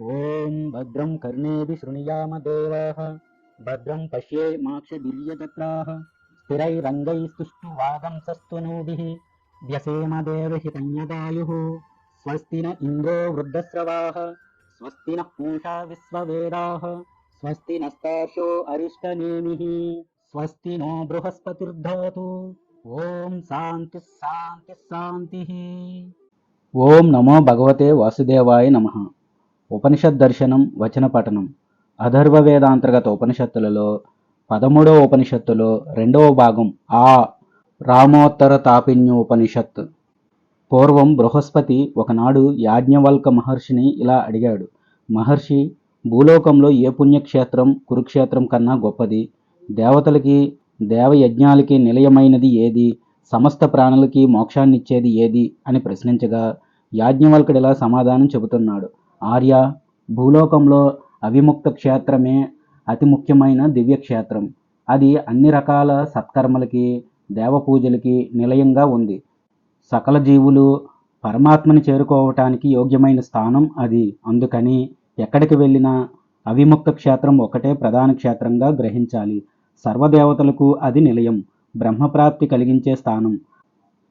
ॐ भद्रं कर्णेभिः शृणुयाम देवाः भद्रं पश्ये माक्षदिर्यजत्राः स्थिरैरङ्गैस्तुष्टुवादंसस्तु नूभिः व्यसेमदेवहितञ्यदायुः स्वस्ति न इन्द्रो वृद्धस्रवाः स्वस्ति नः पूषा विश्ववेदाः स्वस्ति नस्तार्षो अरिष्टनेमिः स्वस्ति नो बृहस्पतिर्धातु ॐ शान्तिः शान्तिः शान्तिः ॐ नमो भगवते वासुदेवाय नमः ఉపనిషత్ దర్శనం వచన పఠనం. అధర్వ వేదాంతర్గత ఉపనిషత్తులలో పదమూడవ ఉపనిషత్తులో రెండవ భాగం ఆ రామోత్తర తాపిన్య ఉపనిషత్ పూర్వం బృహస్పతి ఒకనాడు యాజ్ఞవల్క మహర్షిని ఇలా అడిగాడు. మహర్షి భూలోకంలో ఏ పుణ్యక్షేత్రం కురుక్షేత్రం కన్నా గొప్పది? దేవతలకి దేవయజ్ఞాలకి నిలయమైనది ఏది? సమస్త ప్రాణులకి మోక్షాన్నిచ్చేది ఏది? అని ప్రశ్నించగా యాజ్ఞవల్కుడిలా సమాధానం చెబుతున్నాడు. ఆర్య భూలోకంలో అవిముక్త క్షేత్రమే అతి ముఖ్యమైన దివ్యక్షేత్రం. అది అన్ని రకాల సత్కర్మలకి దేవపూజలకి నిలయంగా ఉంది. సకల జీవులు పరమాత్మని చేరుకోవటానికి యోగ్యమైన స్థానం అది. అందుకని ఎక్కడికి వెళ్ళినా అవిముక్త క్షేత్రం ఒకటే ప్రధాన క్షేత్రంగా గ్రహించాలి. సర్వదేవతలకు అది నిలయం బ్రహ్మప్రాప్తి కలిగించే స్థానం.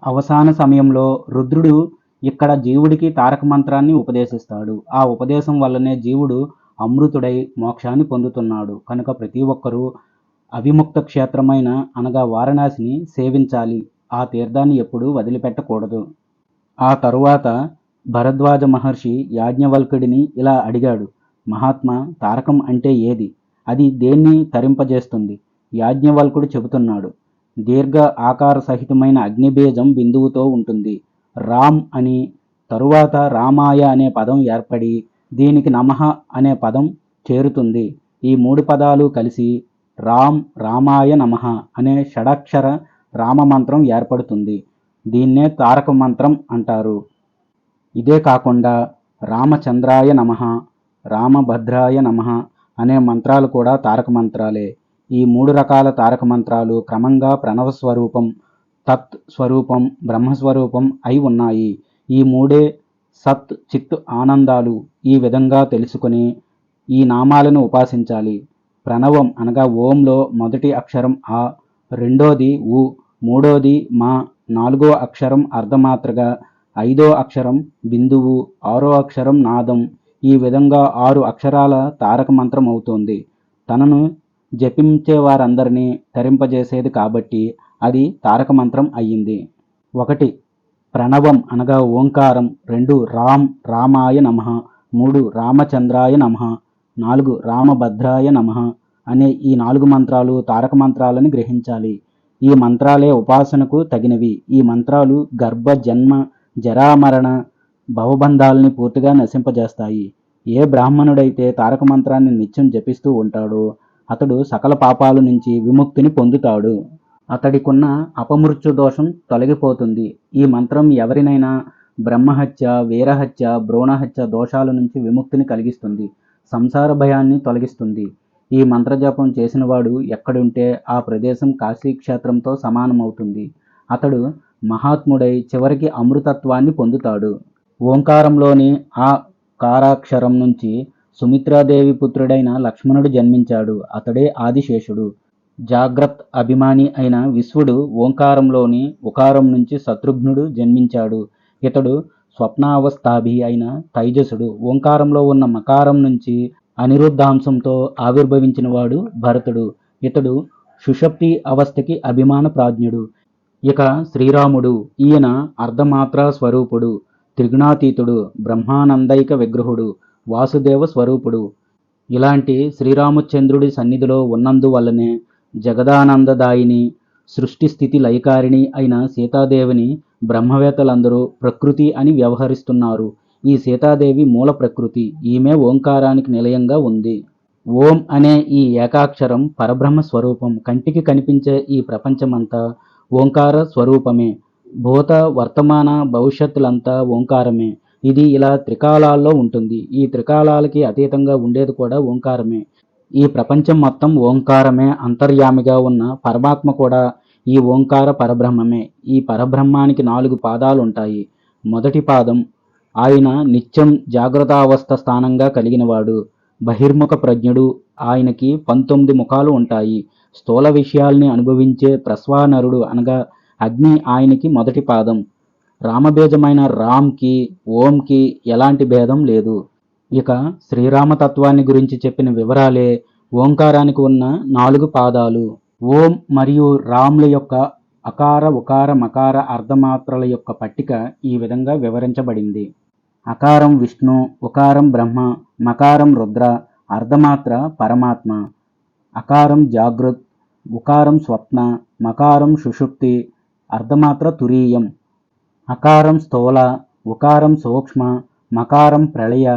అవసాన సమయంలో రుద్రుడు ఇక్కడ జీవుడికి తారక మంత్రాన్ని ఉపదేశిస్తాడు. ఆ ఉపదేశం వల్లనే జీవుడు అమృతుడై మోక్షాన్ని పొందుతున్నాడు. కనుక ప్రతి ఒక్కరూ అవిముక్త క్షేత్రమైన అనగా వారణాసిని సేవించాలి. ఆ తీర్థాన్ని ఎప్పుడూ వదిలిపెట్టకూడదు. ఆ తరువాత భరద్వాజ మహర్షి యాజ్ఞవల్కుడిని ఇలా అడిగాడు. మహాత్మా తారకం అంటే ఏది? అది దేన్ని తరింపజేస్తుంది? యాజ్ఞవల్కుడు చెబుతున్నాడు. దీర్ఘ ఆకార సహితమైన అగ్నిబీజం బిందువుతో ఉంటుంది. రామ్ అని తరువాత రామాయ అనే పదం ఏర్పడి దీనికి నమః అనే పదం చేరుతుంది. ఈ మూడు పదాలు కలిసి రామ్ రామాయ నమః అనే షడాక్షర రామమంత్రం ఏర్పడుతుంది. దీన్నే తారక మంత్రం అంటారు. ఇదే కాకుండా రామచంద్రాయ నమః రామభద్రాయ నమః అనే మంత్రాలు కూడా తారక మంత్రాలే. ఈ మూడు రకాల తారక మంత్రాలు క్రమంగా ప్రణవ స్వరూపం తత్ స్వరూపం బ్రహ్మస్వరూపం అయి ఉన్నాయి. ఈ మూడే సత్ చిత్ ఆనందాలు ఈ విధంగా తెలుసుకుని ఈ నామాలను ఉపాసించాలి. ప్రణవం అనగా ఓంలో మొదటి అక్షరం ఆ రెండోది ఉ మూడోది మా నాలుగో అక్షరం అర్ధమాత్రగా ఐదో అక్షరం బిందువు ఆరో అక్షరం నాదం. ఈ విధంగా ఆరు అక్షరాల తారక మంత్రం అవుతుంది. తనను జపించే వారందరినీ తరింపజేసేది కాబట్టి అది తారక మంత్రం అయ్యింది. ఒకటి ప్రణవం అనగా ఓంకారం. రెండు రామ్ రామాయ నమ. మూడు రామచంద్రాయ నమ. నాలుగు రామభద్రాయ నమ అనే ఈ నాలుగు మంత్రాలు తారక మంత్రాలని గ్రహించాలి. ఈ మంత్రాలే ఉపాసనకు తగినవి. ఈ మంత్రాలు గర్భ జన్మ జరామరణ భవబంధాలని పూర్తిగా నశింపజేస్తాయి. ఏ బ్రాహ్మణుడైతే తారక మంత్రాన్ని నిత్యం జపిస్తూ ఉంటాడో అతడు సకల పాపాల నుంచి విముక్తిని పొందుతాడు. అతడికున్న అపమృత్యు దోషం తొలగిపోతుంది. ఈ మంత్రం ఎవరినైనా బ్రహ్మహత్య వీరహత్య భ్రూణహత్య దోషాల నుంచి విముక్తిని కలిగిస్తుంది సంసార భయాన్ని తొలగిస్తుంది. ఈ మంత్రజపం చేసినవాడు ఎక్కడుంటే ఆ ప్రదేశం కాశీ క్షేత్రంతో సమానమవుతుంది. అతడు మహాత్ముడై చివరికి అమృతత్వాన్ని పొందుతాడు. ఓంకారంలోని ఆ కారాక్షరం నుంచి సుమిత్రాదేవి పుత్రుడైన లక్ష్మణుడు జన్మించాడు. అతడే ఆదిశేషుడు. జాగ్రత్ అభిమాని అయిన విశ్వడు ఓంకారంలోని ఉకారం నుంచి శత్రుఘ్నుడు జన్మించాడు. ఇతడు స్వప్నావస్థాభి అయిన తైజసుడు. ఓంకారంలో ఉన్న మకారం నుంచి అనిరుద్ధాంశంతో ఆవిర్భవించినవాడు భరతుడు. ఇతడు సుషప్తి అవస్థకి అభిమాన ప్రాజ్ఞుడు. ఇక శ్రీరాముడు. ఈయన అర్ధమాత్రా స్వరూపుడు. త్రిగుణాతీతుడు. బ్రహ్మానందైక విగ్రహుడు. వాసుదేవ స్వరూపుడు. ఇలాంటి శ్రీరామచంద్రుడి సన్నిధిలో ఉన్నందువల్లనే జగదానందదాయిని సృష్టి స్థితి లయకారిణి అయిన సీతాదేవిని బ్రహ్మవేత్తలందరూ ప్రకృతి అని వ్యవహరిస్తున్నారు. ఈ సీతాదేవి మూల ప్రకృతి. ఈమె ఓంకారానికి నిలయంగా ఉంది. ఓం అనే ఈ ఏకాక్షరం పరబ్రహ్మ స్వరూపం. కంటికి కనిపించే ఈ ప్రపంచమంతా ఓంకార స్వరూపమే. భూత వర్తమాన భవిష్యత్తులంతా ఓంకారమే. ఇది ఇలా త్రికాలాల్లో ఉంటుంది. ఈ త్రికాలాలకి అతీతంగా ఉండేది కూడా ఓంకారమే. ఈ ప్రపంచం మొత్తం ఓంకారమే అంతర్యామిగా ఉన్న పరమాత్మ కూడా ఈ ఓంకార పరబ్రహ్మమే. ఈ పరబ్రహ్మానికి నాలుగు పాదాలు ఉంటాయి మొదటి పాదం ఆయన నిత్యం జాగ్రత్తావస్థ స్థానంగా కలిగినవాడు. బహిర్ముఖ ప్రజ్ఞుడు. ఆయనకి పంతొమ్మిది ముఖాలు ఉంటాయి. స్థూల విషయాల్ని అనుభవించే ప్రస్వానరుడు అనగా అగ్ని ఆయనకి మొదటి పాదం. రామబీజమైన రామ్కి ఓంకి ఎలాంటి భేదం లేదు. ఇక శ్రీరామతత్వాన్ని గురించి చెప్పిన వివరాలే ఓంకారానికి ఉన్న నాలుగు పాదాలు. ఓం మరియు రామ్ల యొక్క అకార ఉకార మకార అర్ధమాత్రల యొక్క పట్టిక ఈ విధంగా వివరించబడింది. అకారం విష్ణు ఉకారం బ్రహ్మ మకారం రుద్ర అర్ధమాత్ర పరమాత్మ అకారం జాగృత్ ఉకారం స్వప్న మకారం సుషుప్తి అర్ధమాత్ర తురీయం అకారం స్థూల ఉకారం సూక్ష్మ మకారం ప్రళయ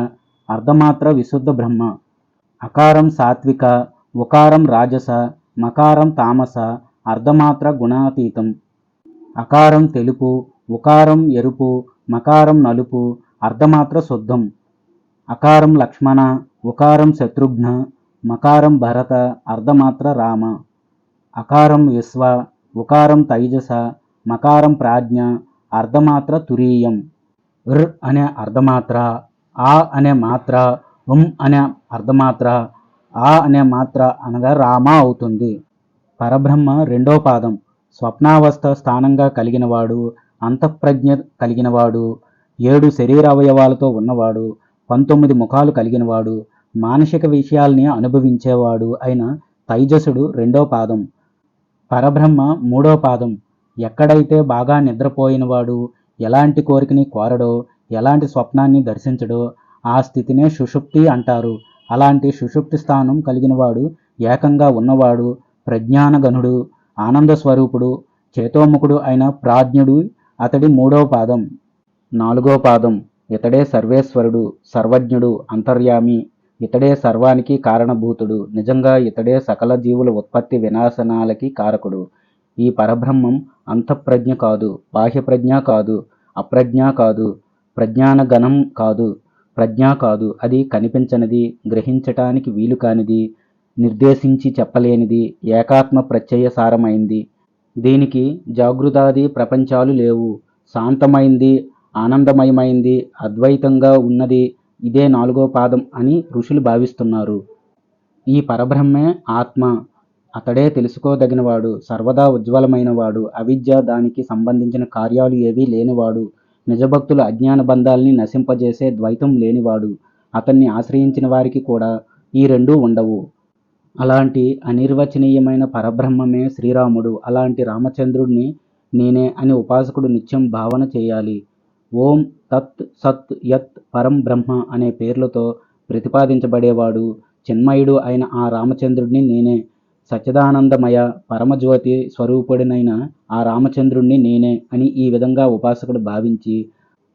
అర్ధమాత్ర విశుద్ధ బ్రహ్మ. అకారం సాత్విక ఉకారం రాజస మకారం తామస అర్ధమాత్ర గుణాతీతం. అకారం తెలుపు ఉకారం ఎరుపు మకారం నలుపు అర్ధమాత్ర శుద్ధం. అకారం లక్ష్మణ ఉకారం శత్రుఘ్న మకారం భరత అర్ధమాత్ర రామ. అకారం విశ్వ ఉకారం తైజస మకారం ప్రాజ్ఞ అర్ధమాత్ర తురీయం. ర్ అనే అర్ధమాత్ర ఆ అనే మాత్ర ఉం అనే అర్ధమాత్ర ఆ అనే మాత్ర అనగా రామ అవుతుంది. పరబ్రహ్మ రెండో పాదం. స్వప్నావస్థ స్థానంగా కలిగినవాడు అంతఃప్రజ్ఞ కలిగినవాడు ఏడు శరీర అవయవాలతో ఉన్నవాడు పంతొమ్మిది ముఖాలు కలిగినవాడు మానసిక విషయాల్ని అనుభవించేవాడు అయిన తైజసుడు రెండో పాదం. పరబ్రహ్మ మూడో పాదం. ఎక్కడైతే బాగా నిద్రపోయినవాడు ఎలాంటి కోరికని కోరడో ఎలాంటి స్వప్నాన్ని దర్శించడో ఆ స్థితినే సుషుప్తి అంటారు. అలాంటి సుషుప్తి స్థానం కలిగినవాడు ఏకంగా ఉన్నవాడు ప్రజ్ఞానగనుడు ఆనంద స్వరూపుడు చేతోముఖుడు అయిన ప్రాజ్ఞుడు అతడి మూడో పాదం. నాలుగో పాదం ఇతడే సర్వేశ్వరుడు సర్వజ్ఞుడు అంతర్యామి. ఇతడే సర్వానికి కారణభూతుడు నిజంగా ఇతడే సకల జీవుల ఉత్పత్తి వినాశనాలకి కారకుడు. ఈ పరబ్రహ్మం అంతఃప్రజ్ఞ కాదు బాహ్యప్రజ్ఞ కాదు అప్రజ్ఞ కాదు. ప్రజ్ఞానగణం కాదు ప్రజ్ఞ కాదు. అది కనిపించనిది గ్రహించటానికి వీలు కానిది నిర్దేశించి చెప్పలేనిది ఏకాత్మ ప్రత్యయసారమైంది దీనికి జాగృతాది ప్రపంచాలు లేవు. శాంతమైంది ఆనందమయమైంది అద్వైతంగా ఉన్నది ఇదే నాలుగో పాదం అని ఋషులు భావిస్తున్నారు. ఈ పరబ్రహ్మే ఆత్మ. అతడే తెలుసుకోదగినవాడు సర్వదా ఉజ్వలమైనవాడు అవిద్య దానికి సంబంధించిన కార్యాలు ఏవీ లేనివాడు. నిజభక్తుల అజ్ఞాన బంధాల్ని నశింపజేసే ద్వైతం లేనివాడు. అతన్ని ఆశ్రయించిన వారికి కూడా ఈ రెండూ ఉండవు. అలాంటి అనిర్వచనీయమైన పరబ్రహ్మమే శ్రీరాముడు. అలాంటి రామచంద్రుడిని నేనే అని ఉపాసకుడు నిత్యం భావన చేయాలి. ఓం తత్ సత్ యత్ పరం బ్రహ్మ అనే పేర్లతో ప్రతిపాదించబడేవాడు. చిన్మయుడు అయిన ఆ రామచంద్రుడిని నేనే. సచ్చిదానందమయ పరమజ్యోతి స్వరూపుడినైన ఆ రామచంద్రుణ్ణి నేనే అని ఈ విధంగా ఉపాసకుడు భావించి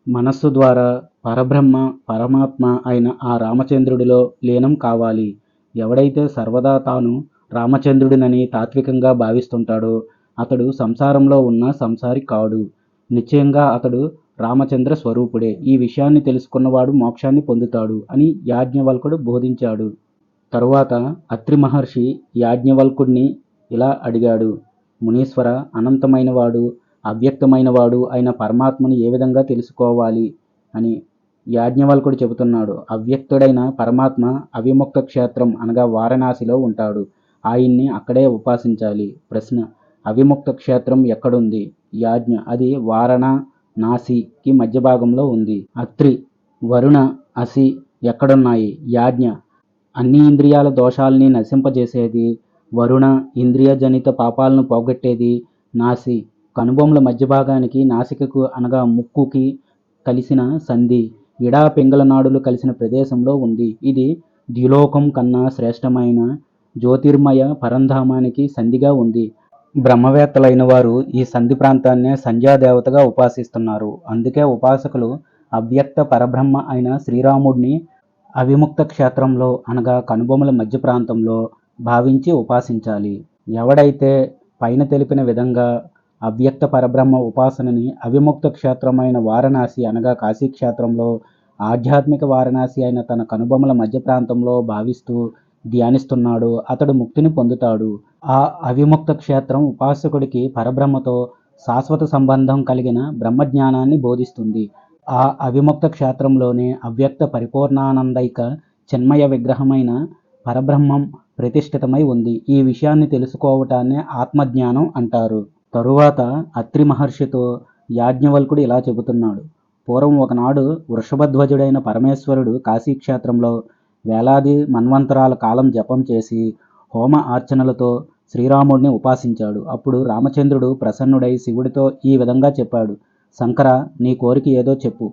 మనస్సు ద్వారా పరబ్రహ్మ పరమాత్మ అయిన ఆ రామచంద్రుడిలో లీనం కావాలి. ఎవడైతే సర్వదా తాను రామచంద్రుడినని తాత్వికంగా భావిస్తుంటాడో అతడు సంసారంలో ఉన్న సంసారి కాడు. నిశ్చయంగా అతడు రామచంద్ర స్వరూపుడే. ఈ విషయాన్ని తెలుసుకున్నవాడు మోక్షాన్ని పొందుతాడు అని యాజ్ఞవల్కుడు బోధించాడు. తరువాత అత్రి మహర్షి యాజ్ఞవల్కుడిని ఇలా అడిగాడు మునీశ్వర అనంతమైనవాడు అవ్యక్తమైనవాడు అయిన పరమాత్మను ఏ విధంగా తెలుసుకోవాలి? అని యాజ్ఞవల్కుడు చెబుతున్నాడు. అవ్యక్తుడైన పరమాత్మ అవిముక్త క్షేత్రం అనగా వారణాసిలో ఉంటాడు. ఆయన్ని అక్కడే ఉపాసించాలి. ప్రశ్న. అవిముక్త క్షేత్రం ఎక్కడుంది? యాజ్ఞ అది వారణ నాసికి మధ్య భాగంలో ఉంది. అత్రి. వరుణ అసి ఎక్కడున్నాయి? యాజ్ఞ అన్ని ఇంద్రియాల దోషాల్ని నశింపజేసేది వరుణ ఇంద్రియజనిత పాపాలను పోగొట్టేది నాసి. కనుబొమ్మల మధ్య భాగానికి నాసికకు అనగా ముక్కుకి కలిసిన సంధి. ఇడా పింగళ నాడులు కలిసిన ప్రదేశంలో ఉంది. ఇది ద్యులోకం కన్నా శ్రేష్టమైన జ్యోతిర్మయ పరంధామానికి సంధిగా ఉంది. బ్రహ్మవేత్తలైన వారు ఈ సంధి ప్రాంతాన్నే సంధ్యాదేవతగా ఉపాసిస్తున్నారు. అందుకే ఉపాసకులు అవ్యక్త పరబ్రహ్మ అయిన శ్రీరాముడిని అవిముక్త క్షేత్రంలో అనగా కనుబొమల మధ్య ప్రాంతంలో భావించి ఉపాసించాలి. ఎవడైతే పైన తెలిపిన విధంగా అవ్యక్త పరబ్రహ్మ ఉపాసనని అవిముక్త క్షేత్రమైన వారణాసి అనగా కాశీక్షేత్రంలో ఆధ్యాత్మిక వారణాసి అయిన తన కనుబొమల మధ్య ప్రాంతంలో భావిస్తూ ధ్యానిస్తున్నాడు అతడు ముక్తిని పొందుతాడు. ఆ అవిముక్త క్షేత్రం ఉపాసకుడికి పరబ్రహ్మతో శాశ్వత సంబంధం కలిగిన బ్రహ్మజ్ఞానాన్ని బోధిస్తుంది. ఆ అవిముక్త క్షేత్రంలోనే అవ్యక్త పరిపూర్ణానందైక చిన్మయ విగ్రహమైన పరబ్రహ్మం ప్రతిష్ఠితమై ఉంది. ఈ విషయాన్ని తెలుసుకోవటాన్ని ఆత్మజ్ఞానం అంటారు. తరువాత అత్రి మహర్షితో యాజ్ఞవల్కుడు ఇలా చెబుతున్నాడు. పూర్వం ఒకనాడు వృషభధ్వజుడైన పరమేశ్వరుడు కాశీక్షేత్రంలో వేలాది మన్వంతరాల కాలం జపం చేసి హోమ ఆర్చనలతో శ్రీరాముడిని ఉపాసించాడు. అప్పుడు రామచంద్రుడు ప్రసన్నుడై శివుడితో ఈ విధంగా చెప్పాడు. శంకర నీ కోరిక ఏదో చెప్పు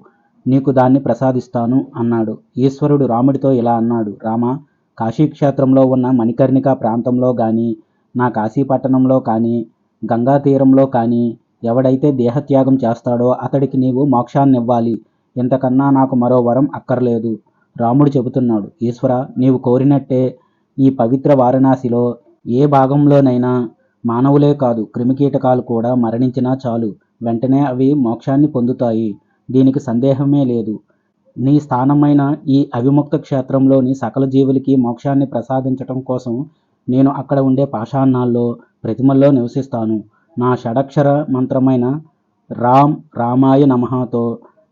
నీకు దాన్ని ప్రసాదిస్తాను అన్నాడు. ఈశ్వరుడు రాముడితో ఇలా అన్నాడు రామ కాశీక్షేత్రంలో ఉన్న మణికర్ణిక ప్రాంతంలో కానీ నా కాశీపట్టణంలో కానీ గంగా తీరంలో కానీ ఎవడైతే దేహత్యాగం చేస్తాడో అతడికి నీవు మోక్షాన్నివ్వాలి. ఇంతకన్నా నాకు మరో వరం అక్కర్లేదు రాముడు చెబుతున్నాడు. ఈశ్వర నీవు కోరినట్టే ఈ పవిత్ర వారణాసిలో ఏ భాగంలోనైనా మానవులే కాదు క్రిమికీటకాలు కూడా మరణించినా చాలు. వెంటనే అవి మోక్షాన్ని పొందుతాయి. దీనికి సందేహమే లేదు. నీ స్థానమైన ఈ అవిముక్త క్షేత్రంలోని సకల జీవులకి మోక్షాన్ని ప్రసాదించటం కోసం నేను అక్కడ ఉండే పాషాణాల్లో ప్రతిమల్లో నివసిస్తాను. నా షడక్షర మంత్రమైన రామ్ రామాయ నమహతో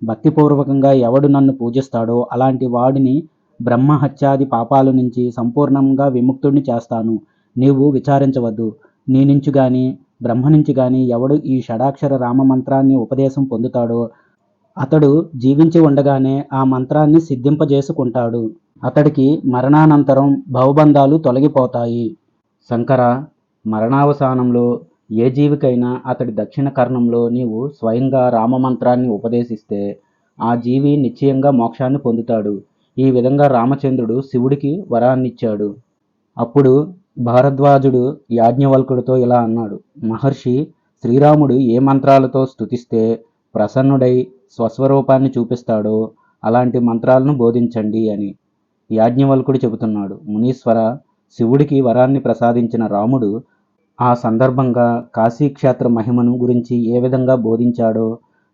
భక్తిపూర్వకంగా ఎవడు నన్ను పూజిస్తాడో అలాంటి వాడిని బ్రహ్మ హత్యాది పాపాల నుంచి సంపూర్ణంగా విముక్తుడిని చేస్తాను. నీవు విచారించవద్దు. నీ నుంచి కానీ బ్రహ్మ నుంచి కానీ ఎవడు ఈ షడాక్షర రామ మంత్రాన్ని ఉపదేశం పొందుతాడో అతడు జీవించి ఉండగానే ఆ మంత్రాన్ని సిద్ధింపజేసుకుంటాడు. అతడికి మరణానంతరం భవబంధాలు తొలగిపోతాయి. శంకర మరణావసానంలో ఏ జీవికైనా అతడి దక్షిణ కర్ణంలో నీవు స్వయంగా రామమంత్రాన్ని ఉపదేశిస్తే ఆ జీవి నిశ్చయంగా మోక్షాన్ని పొందుతాడు. ఈ విధంగా రామచంద్రుడు శివుడికి వరాన్నిచ్చాడు. అప్పుడు భారద్వాజుడు యాజ్ఞవల్కుడితో ఇలా అన్నాడు. మహర్షి శ్రీరాముడు ఏ మంత్రాలతో స్తుతిస్తే ప్రసన్నుడై స్వస్వరూపాన్ని చూపిస్తాడో అలాంటి మంత్రాలను బోధించండి అని యాజ్ఞవల్కుడు చెబుతున్నాడు. మునీశ్వర శివుడికి వరాన్ని ప్రసాదించిన రాముడు ఆ సందర్భంగా కాశీక్షేత్ర మహిమను గురించి ఏ విధంగా బోధించాడో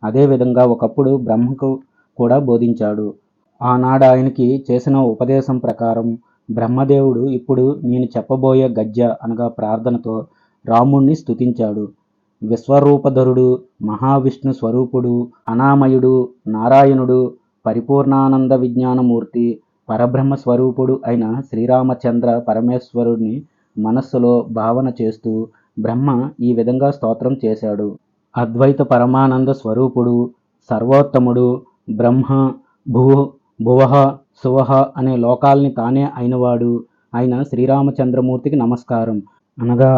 అదేవిధంగా ఒకప్పుడు బ్రహ్మకు కూడా బోధించాడు. ఆనాడు ఆయనకి చేసిన ఉపదేశం ప్రకారం బ్రహ్మదేవుడు ఇప్పుడు నేను చెప్పబోయే గజ్జ అనగా ప్రార్థనతో రాముణ్ణి స్థుతించాడు విశ్వరూపధరుడు మహావిష్ణు స్వరూపుడు అనామయుడు నారాయణుడు పరిపూర్ణానంద విజ్ఞానమూర్తి పరబ్రహ్మ స్వరూపుడు అయిన శ్రీరామచంద్ర పరమేశ్వరుడిని మనస్సులో భావన చేస్తూ బ్రహ్మ ఈ విధంగా స్తోత్రం చేశాడు. అద్వైత పరమానంద స్వరూపుడు సర్వోత్తముడు బ్రహ్మ భూ భువ సువహ అనే లోకాల్ని తానే అయినవాడు. ఆయన శ్రీరామచంద్రమూర్తికి నమస్కారం. అనగా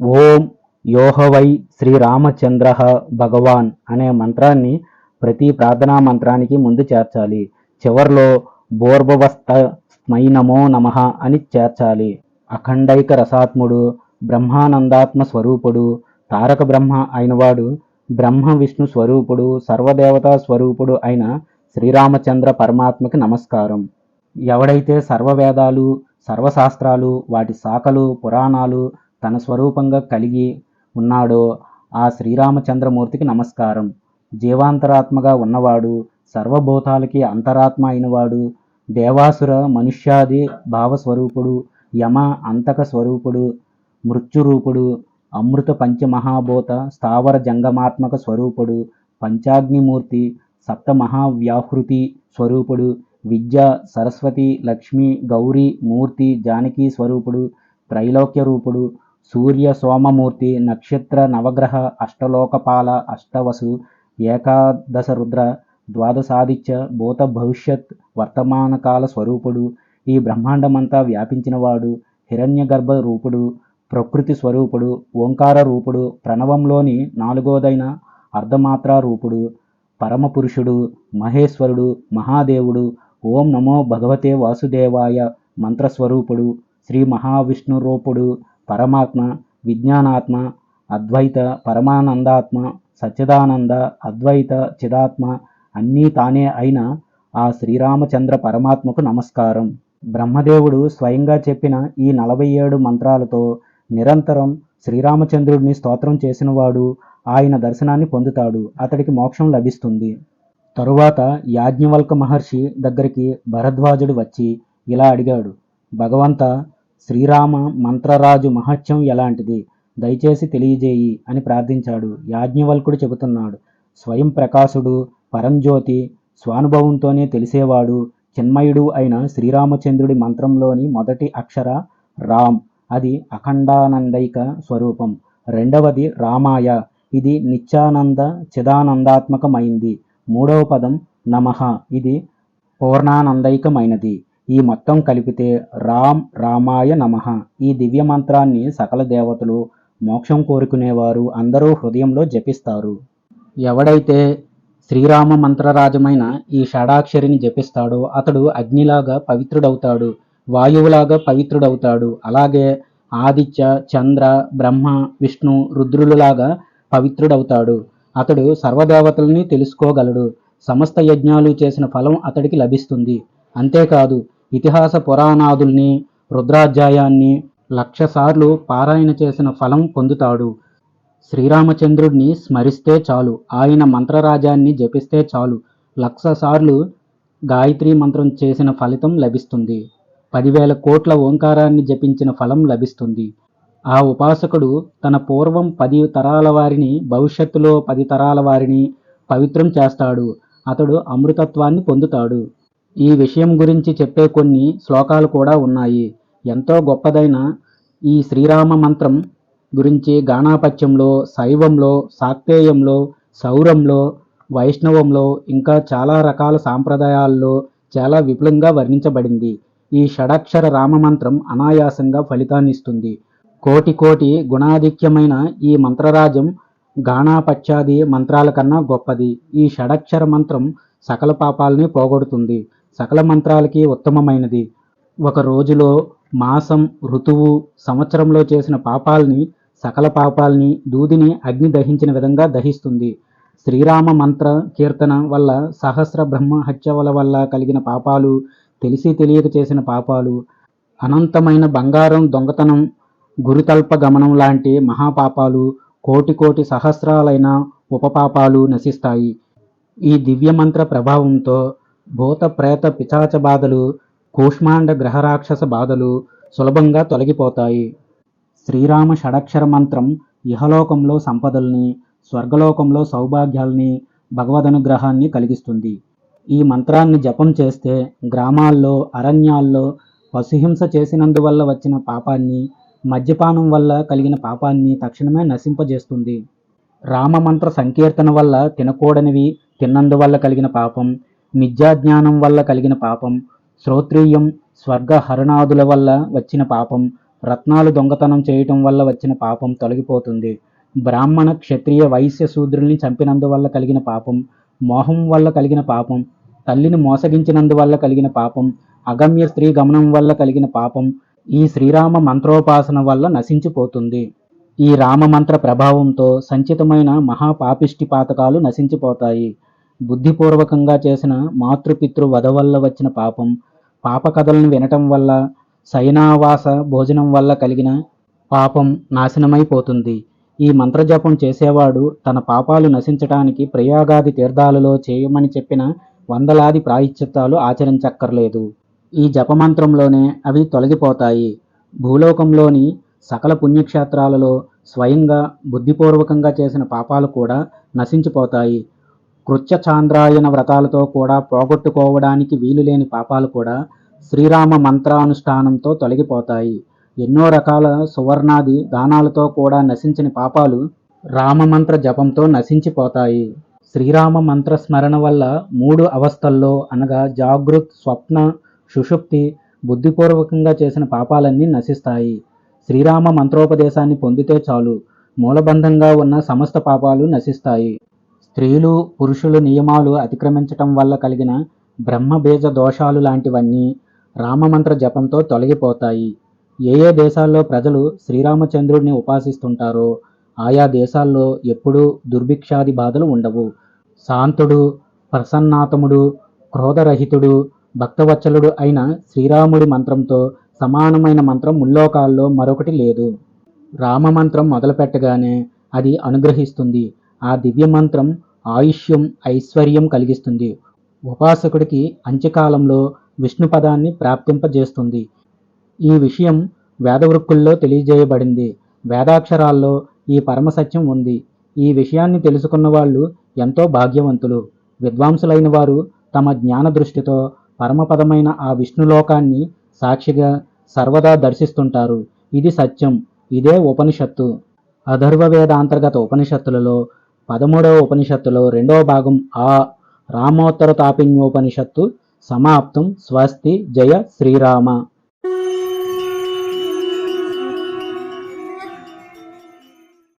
ఓం యోహవై శ్రీరామచంద్ర భగవాన్ అనే మంత్రాన్ని ప్రతి ప్రార్థనా మంత్రానికి ముందు చేర్చాలి. చివర్లో బోర్భవస్త స్మై నమో నమ అని చేర్చాలి. అఖండైక రసాత్ముడు బ్రహ్మానందాత్మ స్వరూపుడు తారక బ్రహ్మ అయినవాడు బ్రహ్మ విష్ణు స్వరూపుడు సర్వదేవతా స్వరూపుడు అయిన శ్రీరామచంద్ర పరమాత్మకి నమస్కారం. ఎవడైతే సర్వవేదాలు సర్వశాస్త్రాలు వాటి శాఖలు పురాణాలు తన స్వరూపంగా కలిగి ఉన్నాడో ఆ శ్రీరామచంద్రమూర్తికి నమస్కారం. జీవాంతరాత్మగా ఉన్నవాడు సర్వభూతాలకి అంతరాత్మ అయినవాడు దేవాసుర మనుష్యాది భావస్వరూపుడు యమ అంతక స్వరూపుడు మృత్యురూపుడు అమృత పంచమహాభూత స్థావర జంగమాత్మక స్వరూపుడు పంచాగ్నిమూర్తి సప్త మహావ్యాహృతి స్వరూపుడు విద్య సరస్వతి లక్ష్మి గౌరీ మూర్తి జానకి స్వరూపుడు త్రైలోక్య రూపుడు సూర్య సోమమూర్తి నక్షత్ర నవగ్రహ అష్టలోకపాల అష్టవసు ఏకాదశ రుద్ర ద్వాదశాదిత్య భూత భవిష్యత్ వర్తమాన కాల స్వరూపుడు. ఈ బ్రహ్మాండమంతా వ్యాపించినవాడు హిరణ్యగర్భ రూపుడు ప్రకృతి స్వరూపుడు ఓంకార రూపుడు ప్రణవంలోని నాలుగోదైన అర్ధమాత్రా రూపుడు. పరమపురుషుడు మహేశ్వరుడు మహాదేవుడు ఓం నమో భగవతే వాసుదేవాయ మంత్రస్వరూపుడు శ్రీ మహావిష్ణు రూపుడు పరమాత్మ విజ్ఞానాత్మ అద్వైత పరమానందాత్మ సచ్చిదానంద అద్వైత చిదాత్మ అన్నీ తానే అయిన ఆ శ్రీరామచంద్ర పరమాత్మకు నమస్కారం. బ్రహ్మదేవుడు స్వయంగా చెప్పిన ఈ నలభై ఏడు మంత్రాలతో నిరంతరం శ్రీరామచంద్రుడిని స్తోత్రం చేసినవాడు ఆయన దర్శనాన్ని పొందుతాడు అతడికి మోక్షం లభిస్తుంది. తరువాత యాజ్ఞవల్క మహర్షి దగ్గరికి భరద్వాజుడు వచ్చి ఇలా అడిగాడు భగవంత శ్రీరామ మంత్రరాజు మహత్యం ఎలాంటిది? దయచేసి తెలియజేయి అని ప్రార్థించాడు. యాజ్ఞవల్కుడు చెబుతున్నాడు స్వయం ప్రకాశుడు పరంజ్యోతి స్వానుభవంతోనే తెలిసేవాడు చిన్మయుడు అయిన శ్రీరామచంద్రుడి మంత్రంలోని మొదటి అక్షర రామ్ అది అఖండానందైక స్వరూపం. రెండవది రామాయ. ఇది నిత్యానంద చిదానందాత్మకమైంది. మూడవ పదం నమః. ఇది పూర్ణానందైకమైనది. ఈ మొత్తం కలిపితే రామ్ రామాయ నమః. ఈ దివ్య మంత్రాన్ని సకల దేవతలు మోక్షం కోరుకునేవారు అందరూ హృదయంలో జపిస్తారు. ఎవడైతే శ్రీరామ మంత్రరాజమైన ఈ షడాక్షరిని జపిస్తాడో అతడు అగ్నిలాగా పవిత్రుడవుతాడు. వాయువులాగా పవిత్రుడవుతాడు. అలాగే ఆదిత్య చంద్ర బ్రహ్మ విష్ణు రుద్రులలాగా పవిత్రుడవుతాడు. అతడు సర్వదేవతల్ని తెలుసుకోగలడు. సమస్త యజ్ఞాలు చేసిన ఫలం అతడికి లభిస్తుంది. అంతేకాదు ఇతిహాస పురాణాదుల్ని రుద్రాధ్యాయాన్ని లక్షసార్లు పారాయణ చేసిన ఫలం పొందుతాడు. శ్రీరామచంద్రుడిని స్మరిస్తే చాలు. ఆయన మంత్రరాజాన్ని జపిస్తే చాలు. లక్ష సార్లు మంత్రం చేసిన ఫలితం లభిస్తుంది. పదివేల కోట్ల ఓంకారాన్ని జపించిన ఫలం లభిస్తుంది. ఆ ఉపాసకుడు తన పూర్వం పది తరాల వారిని భవిష్యత్తులో పది తరాల వారిని పవిత్రం చేస్తాడు. అతడు అమృతత్వాన్ని పొందుతాడు. ఈ విషయం గురించి చెప్పే కొన్ని శ్లోకాలు కూడా ఉన్నాయి. ఎంతో గొప్పదైన ఈ శ్రీరామ మంత్రం గురించి గాణాపత్యంలో శైవంలో శాక్తేయంలో సౌరంలో వైష్ణవంలో ఇంకా చాలా రకాల సాంప్రదాయాల్లో చాలా విపులంగా వర్ణించబడింది. ఈ షడక్షర రామమంత్రం అనాయాసంగా ఫలితాన్నిస్తుంది. కోటి కోటి గుణాధిక్యమైన ఈ మంత్రరాజం గాణాపత్యాది మంత్రాల కన్నా గొప్పది. ఈ షడక్షర మంత్రం సకల పాపాలని పోగొడుతుంది. సకల మంత్రాలకి ఉత్తమమైనది. ఒక రోజులో మాసం ఋతువు సంవత్సరంలో చేసిన పాపాలని సకల పాపాలని దూదిని అగ్ని దహించిన విధంగా దహిస్తుంది. శ్రీరామ మంత్ర కీర్తన వల్ల సహస్ర బ్రహ్మ హత్యల వల్ల కలిగిన పాపాలు తెలిసి తెలియక చేసిన పాపాలు అనంతమైన బంగారం దొంగతనం గురుతల్ప గమనం లాంటి మహాపాపాలు కోటి కోటి సహస్రాలైన ఉపపాపాలు నశిస్తాయి. ఈ దివ్య మంత్ర ప్రభావంతో భూత ప్రేత పిచాచ బాధలు కూష్మాండ గ్రహరాక్షస బాధలు సులభంగా తొలగిపోతాయి. శ్రీరామ షడక్షర మంత్రం ఇహలోకంలో సంపదల్ని స్వర్గలోకంలో సౌభాగ్యాల్ని భగవదనుగ్రహాన్ని కలిగిస్తుంది. ఈ మంత్రాన్ని జపం చేస్తే గ్రామాల్లో అరణ్యాల్లో పశుహింస చేసినందువల్ల వచ్చిన పాపాన్ని మద్యపానం వల్ల కలిగిన పాపాన్ని తక్షణమే నశింపజేస్తుంది. రామమంత్ర సంకీర్తన వల్ల తినకూడనివి తిన్నందువల్ల కలిగిన పాపం మిథ్యాజ్ఞానం వల్ల కలిగిన పాపం శ్రోత్రియం స్వర్గ హరణాదుల వల్ల వచ్చిన పాపం రత్నాలు దొంగతనం చేయటం వల్ల వచ్చిన పాపం తొలగిపోతుంది. బ్రాహ్మణ క్షత్రియ వైశ్య శూద్రుల్ని చంపినందువల్ల కలిగిన పాపం మోహం వల్ల కలిగిన పాపం తల్లిని మోసగించినందువల్ల కలిగిన పాపం అగమ్య స్త్రీ గమనం వల్ల కలిగిన పాపం ఈ శ్రీరామ మంత్రోపాసన వల్ల నశించిపోతుంది. ఈ రామమంత్ర ప్రభావంతో సంచితమైన మహాపాపిష్టి పాతకాలు నశించిపోతాయి. బుద్ధిపూర్వకంగా చేసిన మాతృపితృ వధ వల్ల వచ్చిన పాపం పాప కథలను వినటం వల్ల శయనావాస భోజనం వల్ల కలిగిన పాపం నాశనమైపోతుంది. ఈ మంత్రజపం చేసేవాడు తన పాపాలు నశించటానికి ప్రయాగాది తీర్థాలలో చేయమని చెప్పిన వందలాది ప్రాయశ్చిత్తాలు ఆచరించక్కర్లేదు. ఈ జపమంత్రంలోనే అవి తొలగిపోతాయి. భూలోకంలోని సకల పుణ్యక్షేత్రాలలో స్వయంగా బుద్ధిపూర్వకంగా చేసిన పాపాలు కూడా నశించిపోతాయి. కృత్య చాంద్రాయణ వ్రతాలతో కూడా పోగొట్టుకోవడానికి వీలులేని పాపాలు కూడా శ్రీరామ మంత్రానుష్ఠానంతో తొలగిపోతాయి. ఎన్నో రకాల సువర్ణాది దానాలతో కూడా నశించిన పాపాలు రామమంత్ర జపంతో నశించిపోతాయి. శ్రీరామ మంత్ర స్మరణ వల్ల మూడు అవస్థల్లో అనగా జాగృత్ స్వప్న సుషుప్తి బుద్ధిపూర్వకంగా చేసిన పాపాలన్నీ నశిస్తాయి. శ్రీరామ మంత్రోపదేశాన్ని పొందితే చాలు. మూలబంధంగా ఉన్న సమస్త పాపాలు నశిస్తాయి. స్త్రీలు పురుషులు నియమాలు అతిక్రమించటం వల్ల కలిగిన బ్రహ్మబీజ దోషాలు లాంటివన్నీ రామమంత్ర జపంతో తొలగిపోతాయి. ఏ ఏ దేశాల్లో ప్రజలు శ్రీరామచంద్రుడిని ఉపాసిస్తుంటారో ఆయా దేశాల్లో ఎప్పుడూ దుర్భిక్షాది బాధలు ఉండవు. శాంతుడు ప్రసన్నాతముడు క్రోధరహితుడు భక్తవత్సలుడు అయిన శ్రీరాముడి మంత్రంతో సమానమైన మంత్రం ముల్లోకాల్లో మరొకటి లేదు. రామమంత్రం మొదలుపెట్టగానే అది అనుగ్రహిస్తుంది. ఆ దివ్య మంత్రం ఆయుష్యం ఐశ్వర్యం కలిగిస్తుంది. ఉపాసకుడికి అంత్యకాలంలో విష్ణుపదాన్ని ప్రాప్తింపజేస్తుంది. ఈ విషయం వేదవృక్కుల్లో తెలియజేయబడింది. వేదాక్షరాల్లో ఈ పరమసత్యం ఉంది. ఈ విషయాన్ని తెలుసుకున్న వాళ్ళు ఎంతో భాగ్యవంతులు. విద్వాంసులైన వారు తమ జ్ఞాన దృష్టితో పరమపదమైన ఆ విష్ణులోకాన్ని సాక్షిగా సర్వదా దర్శిస్తుంటారు. ఇది సత్యం. ఇదే ఉపనిషత్తు. అధర్వ వేదాంతర్గత ఉపనిషత్తులలో పదమూడవ ఉపనిషత్తులో రెండవ భాగం ఆ రామోత్తర తాపిన్యోపనిషత్తు సమాప్తం. స్వస్తి. జయ శ్రీరామ.